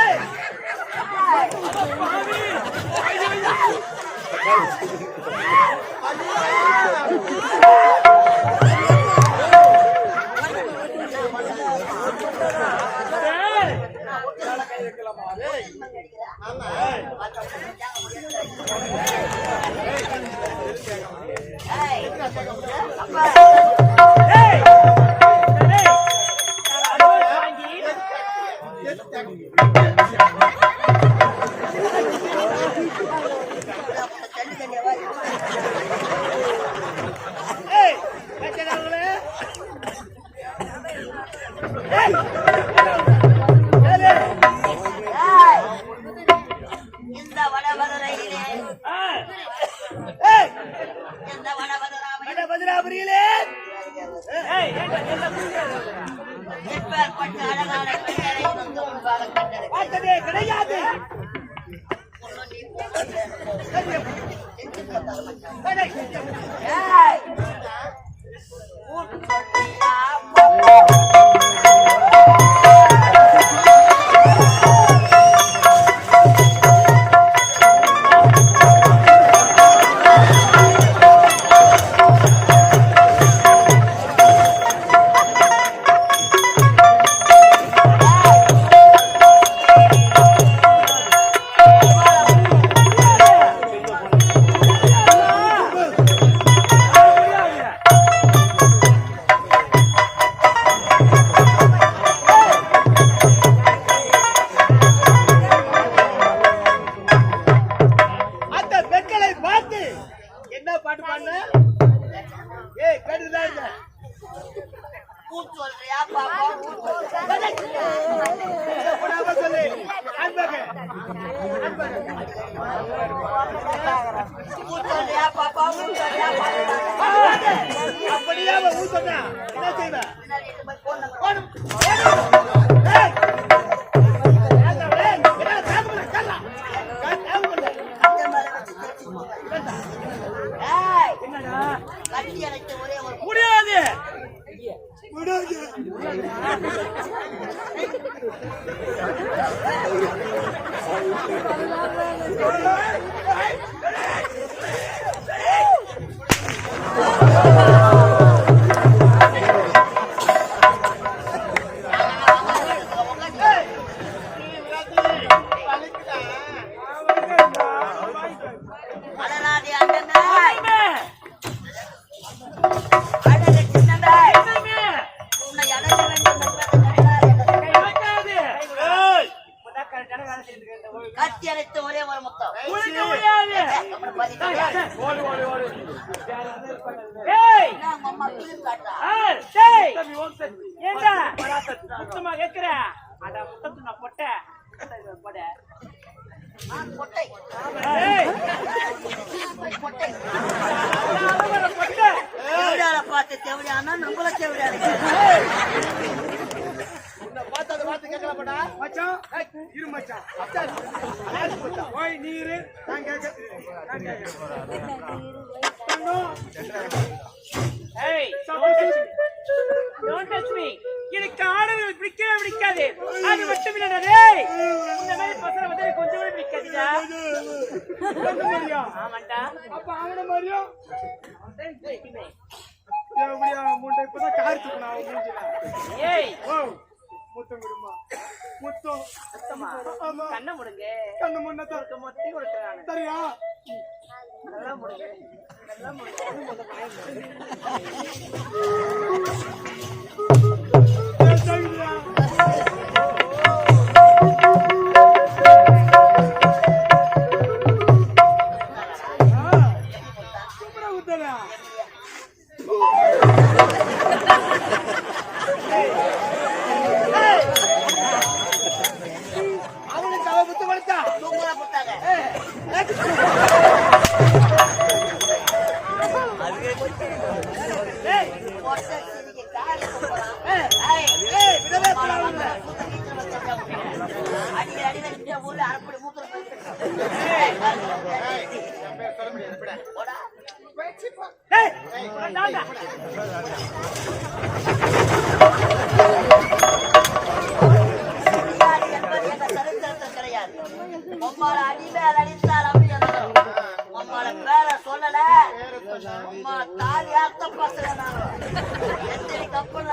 ஏய், அப்பா, ஏய் ஏய் Amen. போய் நீரு. நான் கேட்க எனக்கு ஆடல்கள் பிடிக்கவே பிடிக்காது. ஏய். ஓ முத்தம் கொடுமா முத்தம்? முத்தமா ஆமா. கண்ணை முடுங்க. கண்ணு முன்ன தரக்க மொத்தி கொடுக்கறானே சரியா? நல்லா முடுங்க. நல்லா முடுங்க. Yeah. Hey! சொல்லல. அம்மா தாலி அர்த்த பசங்க எத்தனை கப்பல்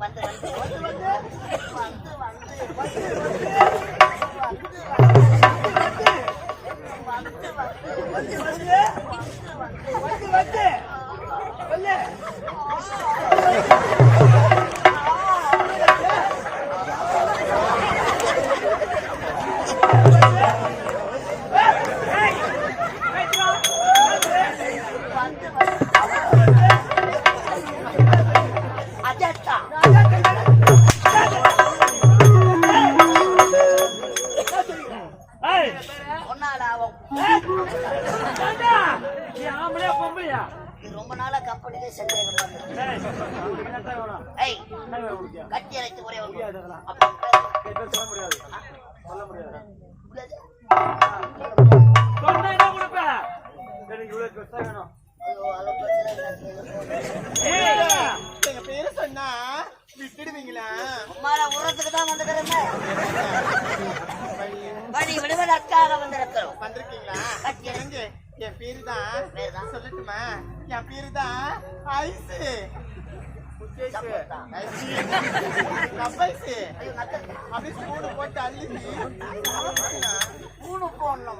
வந்து வந்து வந்து வந்து வந்து வந்து வந்து வந்து வந்து வந்து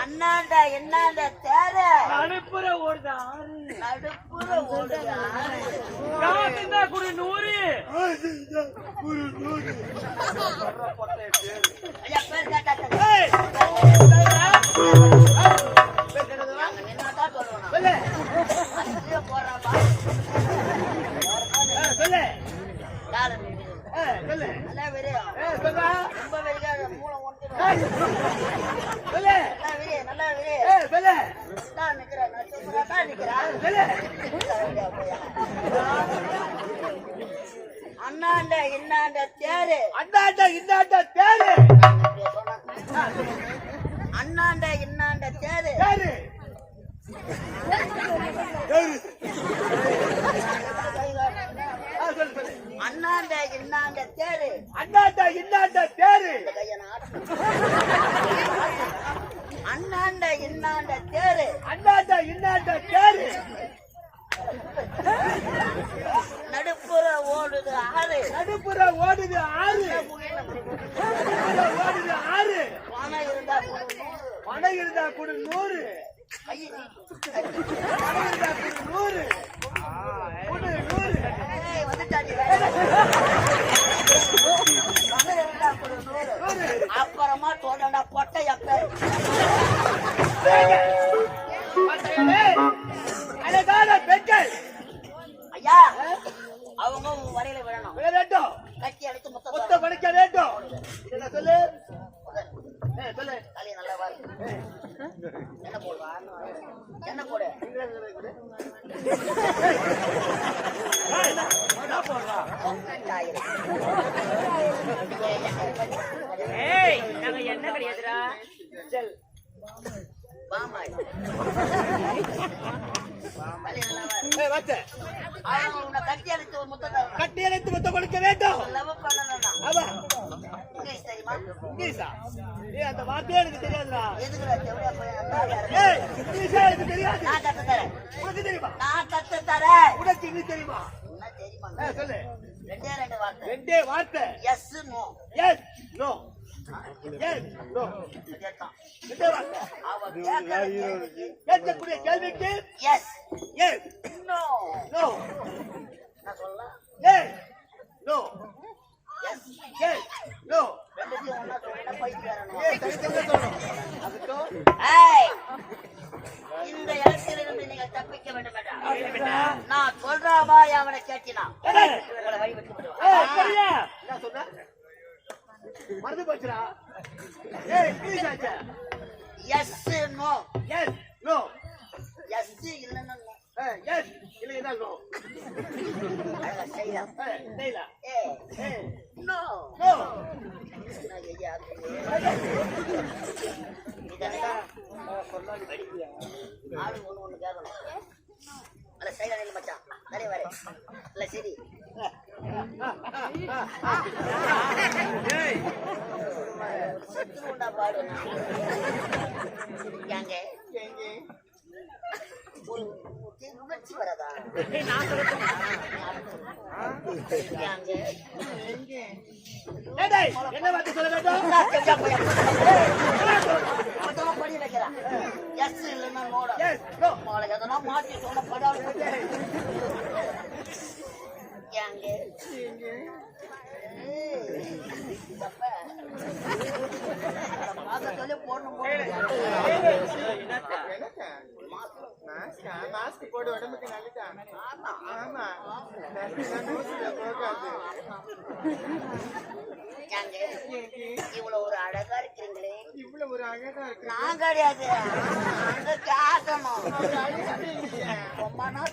அண்ணாண்ட என்னண்ட தேர? நடுப்புற ஓடுது? ஆறு. நடுப்புற ஓடுது? ஆறு. காத்துந்தா குடி நூறு. ஐயா, பேர் கேட்டா. சொல்லு. அண்ணாண்ட இன்னாண்ட தேரு. அண்ணாண்ட இன்னாண்ட தேரு இப்படியே சொன்னா. அண்ணாண்ட இன்னாண்ட தேரு தேரு தேரு ஆ சொல்லு சொல்லு அண்ணாண்ட இன்னாண்ட தேரு அண்ணாட்ட இன்னாட்ட தேரு இந்த கையை நான் ஆட்டணும். அண்ணாண்ட இன்னாண்ட தேரு அண்ணாட்ட இன்னாட்ட தேரு நடுப்புற ஓடுது ஆறு நடுப்புற ஓடுது ஆறு நடுப்புற ஓடுது ஆறு பணம் இருந்தா போதும். பணம் இருந்தா கொடு நூறு கையை நீட்டு. பணம் இருந்தா கொடு நூறு கொடு நூறு ஏய், வந்துட்டாடி வேலை. பணம் இருந்தா கொடு நூறு. அப்புறமா தொடண்டா பொட்டை அப்ப ஏய், ரெண்டே வார்த்தை. எஸ் நோ எஸ் நோ கேட்கக்கூடிய கேள்விக்கு எஸ் எஸ் நோ நோ நான் சொல்லலாம் yes no yes yes no ரெண்டுத்தையும் ஒண்ணா பைத்தியாரணும் அதுக்கும் இந்த இடத்திலிருந்து நீங்கள் தப்பிக்க வேண்டும் என்றால் நான் சொல்ற மாதிரி அவனை கேட்டினா. உங்களை வழி விட்டு விடுவான் ஏய் சரியா? என்ன சொன்ன? மறந்து போச்சுடா. ஏய் இங்கிலீஷ் ஆச்சே. Yes no yes no yes இல்லைன்னு எஸ் இல்லை என்ன நோ. செய்யலாம். ஏய் செய்யல ஏய். ஏய் நோ. நோ. ஆளு ஒண்ணு ஒண்ணு கேட்கணும். அல்ல நில்லு மச்சான். நிறைய வர இல்ல சரி. செத்துருண்டா பாடு. ஒரு ஒரு உணர்ச்சி வரதா? என்ன வார்த்தை சொல்ல வேண்டும்? படி வைக்கிறான் எஸ் இல்லைன்னா மாட்டி சொன்ன போடணும் மாஸ்க் போடு உடம்புக்கு நல்லதுதான் ஆமா இவ்வளவு ஒரு அழகா இருக்கிறீங்களே இவ்வளவு ஒரு அழகா இருக்கு நான் கிடையாது அங்க கேட்கணும் ரொம்ப நாள்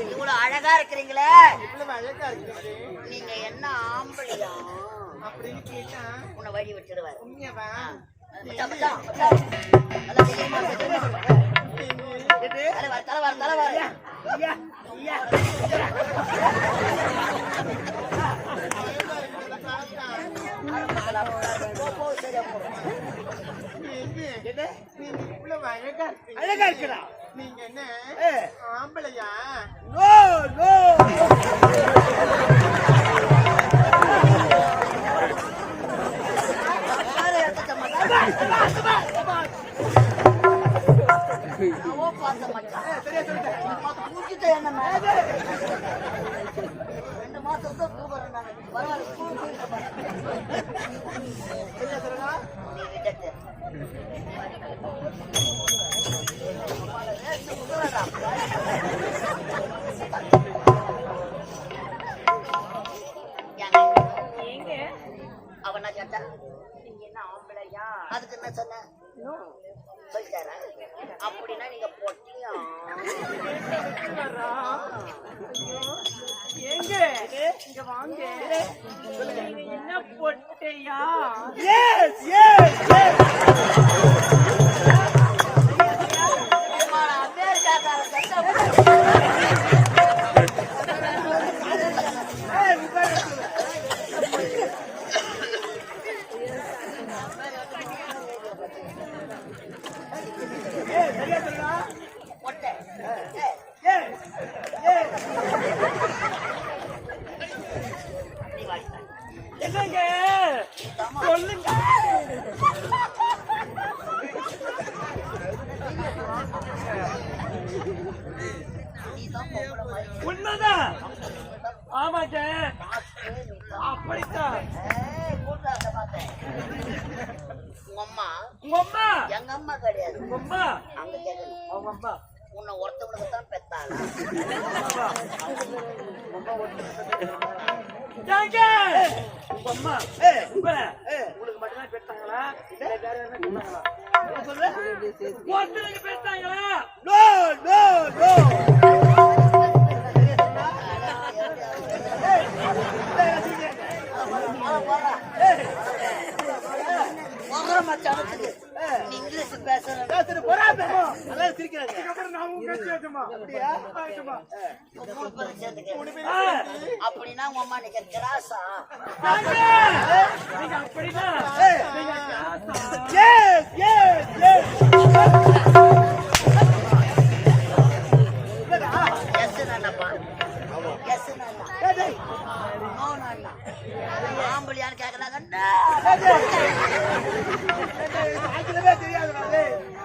இவ்வளவு அழகா இருக்கிறீங்களே. இவ்வளவு அழகா இருக்கிறீங்களே. நீங்க என்ன ஆம்பளையா? அப்படின்னு கேட்டா உன்னை வழி விட்டுடுவார். உண்மையவா தலைவர் தலைவர் தலைவர் அழகா இருக்கிறா? நீங்க என்ன ஆம்பளையா? No no. ரெண்டு மாசம் தான் தூக்குறேன் நான் பரவாயில்ல ஏங்க? அவனா கேட்டா நீங்க என்ன ஆம்பளையா? அதுக்கு என்ன சொன்ன சொல்லிட்டாரா? அப்படின்னா நீங்க பொட்டியா? ஏங்க? பொட்டையா? படிக்கிறாங்க அப்படின்னா உங்க அம்மா நீங்க கிராசா அப்படின்னா ஆம்பளியான்னு கேக்குறாங்க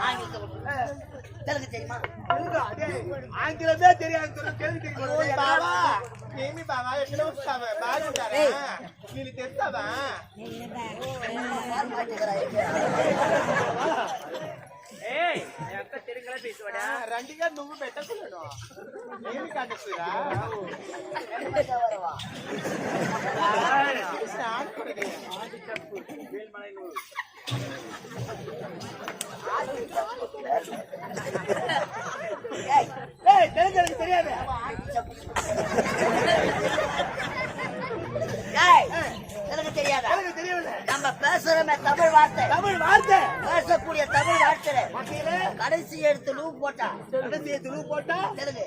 ஆங்கிலத்தில். தெலுங்கு தெரியுமா ஆங்கிலமே தெரியாது கேள்வி ఏమి బావా ఎక్కడ వస్తావా బాగా ఉంటారా నేను తెస్తావా రండిగా నువ్వు పెట్టకులను ఏమి కట్టకురా ఆడుకుంటే தெரிஞ்சதுக்கு தெரியாது எனக்கு நம்ம பேசுறோமே தமிழ் வார்த்தை தமிழ் வார்த்தை பேசக்கூடிய தமிழ் வார்த்தை கடைசி எடுத்து லூ போட்டா கடைசி போட்டா தெலுங்கு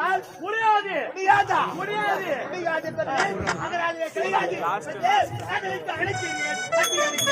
முடியாதால் முடியாது. முடியாதா? முடியாது. முடியாது அதனாலே கிடையாது. அனைத்து அனைத்து